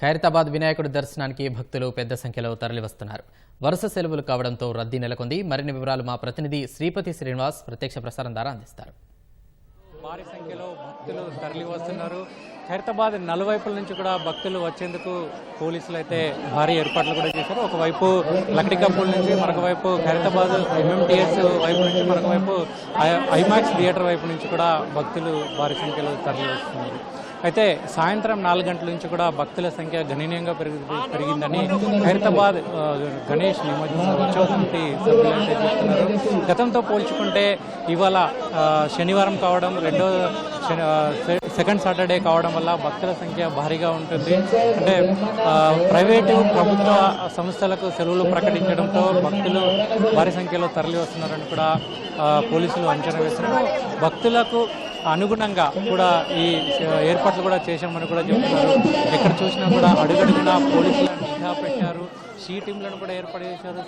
ఖైరతాబాద్ వినాయకుడి దర్శనానికి భక్తులు పెద్ద సంఖ్యలో తరలివస్తున్నారు. వరుస సెలవులు కావడంతో రద్దీ నెలకొంది. మరిన్ని వివరాలు మా ప్రతినిధి శ్రీపతి శ్రీనివాస్ ప్రత్యక్ష ప్రసారం ద్వారా అందిస్తారు. భారీ సంఖ్యలో భక్తులు తరలి వస్తున్నారు ఖైరతాబాద్ నలువైపుల నుంచి కూడా భక్తులు వచ్చేందుకు పోలీసులు అయితే భారీ ఏర్పాట్లు కూడా చేశారు. ఒకవైపు లక్డికపూల్ నుంచి మరొక వైపు ఖైరతాబాద్ ఎంఎంటీఎస్ వైపు నుంచి మరొక వైపు ఐ- ఐమాక్స్ థియేటర్ వైపు నుంచి కూడా భక్తులు భారీ సంఖ్యలో తరలి వస్తున్నారు అయితే సాయంత్రం నాలుగు గంటల నుంచి కూడా భక్తుల సంఖ్య గణనీయంగా పెరిగి పెరిగిందని ఖైరతాబాద్ గణేష్ నిమజ్జన సమితి సభ్యులు చెప్తున్నారు. గతంతో పోల్చుకుంటే ఇవాళ శనివారం కావడం రెండో సెకండ్ సాటర్డే కావడం వల్ల భక్తుల సంఖ్య భారీగా ఉంటుంది. అంటే ప్రైవేటు ప్రభుత్వ సంస్థలకు సెలవులు ప్రకటించడంతో భక్తులు భారీ సంఖ్యలో తరలి వస్తున్నారని కూడా పోలీసులు అంచనా వేస్తున్నారు. భక్తులకు అనుగుణంగా కూడా ఈ ఏర్పాట్లు కూడా చేశామని కూడా చెప్తున్నారు. ఎక్కడ చూసినా కూడా అడుగడుగునా పోలీసులను నిఘా పెట్టారు. సీ టీంలను కూడా ఏర్పాటు చేశారు.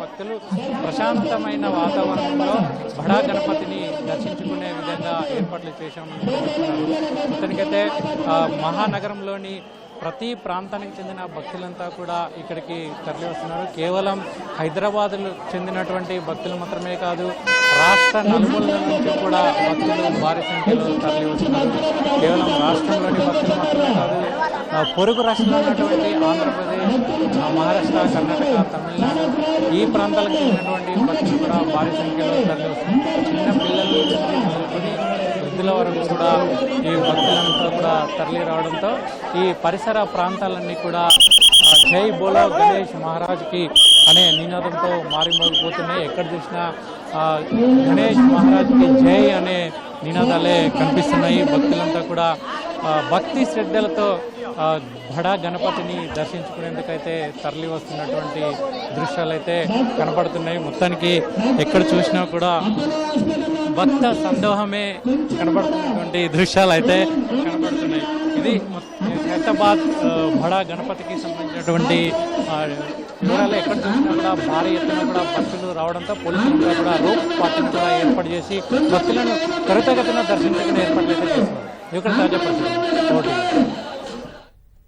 భక్తులు ప్రశాంతమైన వాతావరణంలో బడా గణపతిని దర్శించుకునే విధంగా ఏర్పాట్లు చేశామని మొత్తానికైతే ఆ, మహానగరంలోని ప్రతి ప్రాంతానికి చెందిన భక్తులంతా కూడా ఇక్కడికి తరలి వస్తున్నారు కేవలం హైదరాబాద్లో చెందినటువంటి భక్తులు మాత్రమే కాదు రాష్ట్ర నలుమూలల నుంచి కూడా భక్తులు భారీ సంఖ్యలో తరలి వస్తున్నారు కేవలం రాష్ట్రంలోని భక్తులు మాత్రమే కాదు పొరుగు రాష్ట్రంలో ఉన్నటువంటి ఆంధ్రప్రదేశ్ మహారాష్ట్ర కర్ణాటక తమిళనాడు ఈ ప్రాంతాలకు చెందినటువంటి భక్తులు కూడా భారీ సంఖ్యలో తరలి చిన్న పిల్లలు మొదలుకొని వృద్ధుల వరకు కూడా ఈ భక్తులంతా కూడా తరలి రావడంతో ఈ పరిసర ప్రాంతాలన్నీ కూడా జై బోలో గణేష్ మహారాజ్కి అనే నినాదంతో మారిమోగిపోతున్నాయి. ఎక్కడ చూసినా గణేష్ మహారాజ్కి జై అనే నినాదాలే కనిపిస్తున్నాయి. భక్తులంతా కూడా భక్తి శ్రద్ధలతో బడా గణపతిని దర్శించుకునేందుకైతే తరలి వస్తున్నటువంటి దృశ్యాలు అయితే కనపడుతున్నాయి మొత్తానికి ఎక్కడ చూసినా కూడా భక్త సందోహమే కనబడుతున్నటువంటి దృశ్యాలు అయితే కనబడుతున్నాయి. ఇది హైదరాబాద్ బడా గణపతికి సంబంధించినటువంటి వివరాలు ఎక్కడ చూసినా కూడా భారీ ఎత్తున కూడా భక్తులు రావడంతో పోలీసులు కూడా రోప్ పార్టీని కూడా ఏర్పాటు చేసి భక్తులను త్వరితగతిన దర్శించకుండా ఏర్పాట్లు అయితే చేస్తున్నారు ఇక్కడ తాజా పరిస్థితి